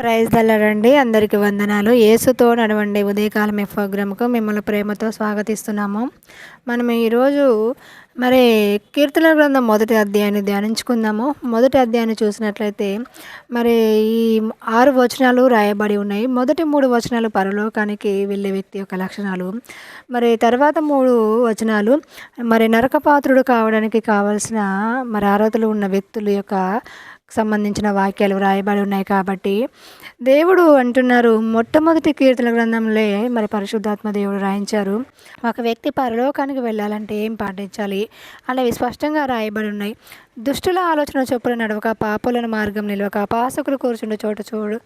Praise దల్లరండి అందరికీ వందనాలు. ఏసుతో నడవండి ఉదయకాలం ప్రోగ్రామ్కు మిమ్మల్ని ప్రేమతో స్వాగతిస్తున్నాము. మనం ఈరోజు మరి కీర్తన గ్రంథం మొదటి అధ్యాయాన్ని ధ్యానించుకుందాము. మొదటి అధ్యాయాన్ని చూసినట్లయితే మరి ఈ ఆరు వచనాలు రాయబడి ఉన్నాయి. మొదటి మూడు వచనాలు పరలోకానికి వెళ్ళే వ్యక్తి యొక్క లక్షణాలు. మరి తర్వాత మూడు వచనాలు మరి నరకపాత్రుడు కావడానికి కావలసిన మరి అర్హతలు ఉన్న వ్యక్తుల యొక్క సంబంధించిన వాక్యాలు వ్రాయబడి ఉన్నాయి కాబట్టి దేవుడు అంటున్నారు మొట్టమొదటి కీర్తన గ్రంథంలో మరి పరిశుద్ధాత్మ దేవుడు రాయించారు. ఒక వ్యక్తి పరలోకానికి వెళ్ళాలంటే ఏం పాటించాలి? అనేవి స్పష్టంగా రాయబడి ఉన్నాయి. దుష్టుల ఆలోచన చొప్పున నడవక పాపులను మార్గం నిలవక పాసకులు కూర్చుండే చోట చూడు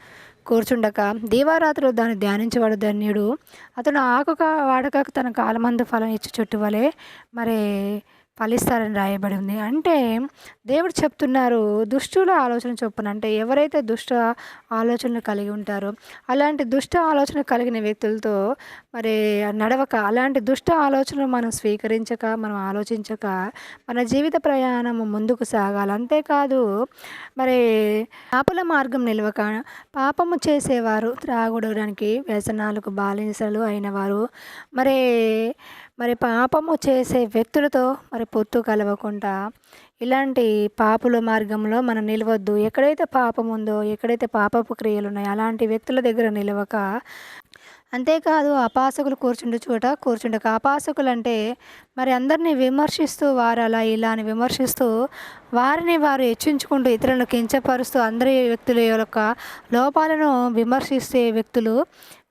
కూర్చుండక దీవారాత్రులు దాన్ని ధ్యానించేవాడు ధన్యుడు. అతను ఆకుక వాడక తన కాలమందు ఫలం ఇచ్చి చుట్టువలే మరి ఫలిస్తారని రాయబడి ఉంది. అంటే దేవుడు చెప్తున్నారు దుష్టుల ఆలోచన చొప్పున అంటే ఎవరైతే దుష్ట ఆలోచనలు కలిగి ఉంటారో అలాంటి దుష్ట ఆలోచన కలిగిన వ్యక్తులతో మరి నడవక అలాంటి దుష్ట ఆలోచనలు మనం స్వీకరించక మనం ఆలోచించక మన జీవిత ప్రయాణం ముందుకు సాగాలి. అంతేకాదు మరి పాపల మార్గం నిలవక పాపము చేసేవారు త్రాగుడడానికి వ్యసనాలకు బాలింసలు అయిన వారు మరి మరి పాపము చేసే వ్యక్తులతో మరి పొత్తు కలవకుండా ఇలాంటి పాపుల మార్గంలో మనం నిలవద్దు. ఎక్కడైతే పాపం ఉందో ఎక్కడైతే పాపపు క్రియలు ఉన్నాయో అలాంటి వ్యక్తుల దగ్గర నిలవక అంతేకాదు అపాసకులు కూర్చుండే చోట కూర్చుండక. అపాసకులు అంటే మరి అందరినీ విమర్శిస్తూ వారు అలా ఇలా అని విమర్శిస్తూ వారిని వారు హెచ్చించుకుంటూ ఇతరులను కించపరుస్తూ అందరి వ్యక్తుల యొక్క లోపాలను విమర్శిస్తే వ్యక్తులు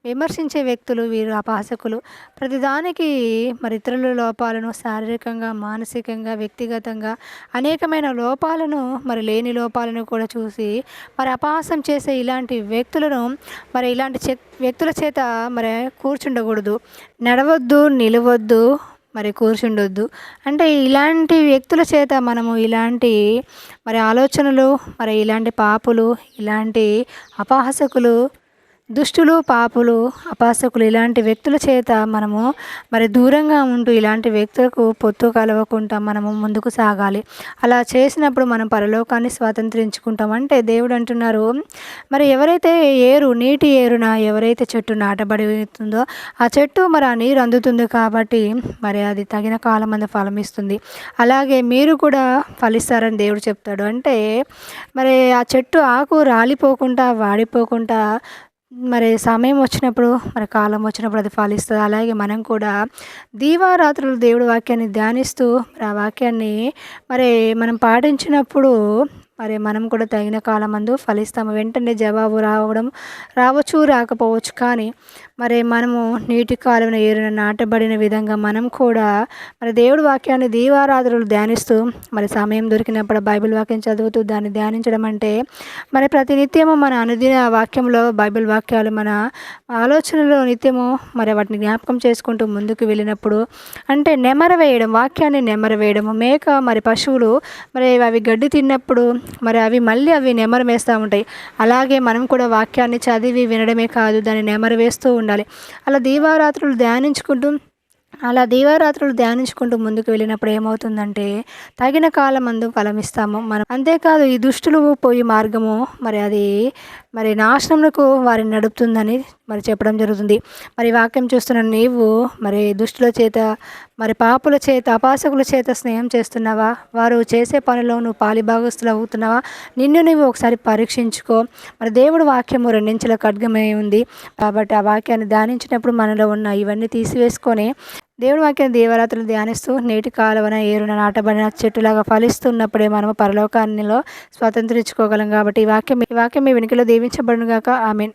విమర్శించే వ్యక్తులు వీరు అపహాసకులు. ప్రతిదానికి మరి ఇతరుల లోపాలను శారీరకంగా మానసికంగా వ్యక్తిగతంగా అనేకమైన లోపాలను మరి లేని లోపాలను కూడా చూసి మరి అపహాసం చేసే ఇలాంటి వ్యక్తులను మరి ఇలాంటి వ్యక్తుల చేత మరి కూర్చుండకూడదు. నడవద్దు నిలవద్దు మరి కూర్చుండొద్దు. అంటే ఇలాంటి వ్యక్తుల చేత మనము ఇలాంటి మరి ఆలోచనలు మరి ఇలాంటి పాపులు ఇలాంటి అపహాసకులు దుష్టులు పాపులు అపాసకులు ఇలాంటి వ్యక్తుల చేత మనము మరి దూరంగా ఉంటూ ఇలాంటి వ్యక్తులకు పొత్తు కలవకుండా మనము ముందుకు సాగాలి. అలా చేసినప్పుడు మనం పరలోకాన్ని స్వాతంత్రించుకుంటాం. అంటే దేవుడు అంటున్నారు మరి ఎవరైతే ఏరు నీటి ఏరున ఎవరైతే చెట్టు నాటబడి ఉందో ఆ చెట్టు మరి ఆ నీరు అందుతుంది కాబట్టి మరి అది తగిన కాలం అందు ఫలమిస్తుంది అలాగే మీరు కూడా ఫలిస్తారని దేవుడు చెప్తాడు. అంటే మరి ఆ చెట్టు ఆకు రాలిపోకుండా వాడిపోకుండా మరి సమయం వచ్చినప్పుడు మరి కాలం వచ్చినప్పుడు అది ఫలిస్తుంది. అలాగే మనం కూడా దీవారాత్రులు దేవుడి వాక్యాన్ని ధ్యానిస్తూ మరి ఆ వాక్యాన్ని మరి మనం పాటించినప్పుడు మరి మనం కూడా తగిన కాలం అందు ఫలిస్తాము. వెంటనే జవాబు రావడం రావచ్చు రాకపోవచ్చు. కానీ మరి మనము నీటి కాలువన ఏరున నాటబడిన విధంగా మనం కూడా మరి దేవుడి వాక్యాన్ని దీవారాధనలు ధ్యానిస్తూ మరి సమయం దొరికినప్పుడు బైబిల్ వాక్యం చదువుతూ దాన్ని ధ్యానించడం అంటే మరి ప్రతి నిత్యము మన అనుదిన వాక్యంలో బైబిల్ వాక్యాలు మన ఆలోచనలో నిత్యము మరి వాటిని జ్ఞాపకం చేసుకుంటూ ముందుకు వెళ్ళినప్పుడు అంటే నెమర వేయడం వాక్యాన్ని నెమర వేయడము మేక మరి పశువులు మరి అవి గడ్డి తిన్నప్పుడు మరి అవి మళ్ళీ అవి నెమరు వేస్తూ ఉంటాయి. అలాగే మనం కూడా వాక్యాన్ని చదివి వినడమే కాదు దాన్ని నెమరు వేస్తూ ఉండాలి. అలా దీవారాత్రులు ధ్యానించుకుంటూ అలా దీవారాత్రులు ధ్యానించుకుంటూ ముందుకు వెళ్ళినప్పుడు ఏమవుతుందంటే తగిన కాలం అందు ఫలమిస్తాము. మనం అంతేకాదు ఈ దుష్టులు పోయి మార్గము మరి అది మరి నాశనములకు వారిని నడుపుతుందని మరి చెప్పడం జరుగుతుంది. మరి వాక్యం చూస్తున్న నీవు మరి దుష్టుల చేత మరి పాపుల చేత అపాసకుల చేత స్నేహం చేస్తున్నావా? వారు చేసే పనిలో నువ్వు పాలిభాగస్తులు అవుతున్నావా నిన్ను నువ్వు ఒకసారి పరీక్షించుకో. మరి దేవుడు వాక్యము రెండించల ఖడ్గమై ఉంది. కాబట్టి ఆ వాక్యాన్ని ధ్యానించినప్పుడు మనలో ఉన్న ఇవన్నీ తీసివేసుకొని దేవుడు వాక్యం దేవరాత్రులు ధ్యానిస్తూ నేటి కాలవన ఏరున నాటబడిన చెట్టులాగా ఫలిస్తున్నప్పుడే మనము పరలోకాన్నిలో స్వతంత్రించుకోగలం. కాబట్టి ఈ వాక్యం ఈ వాక్యం మీ వెనుకలో దీవించబడును గాక మీన్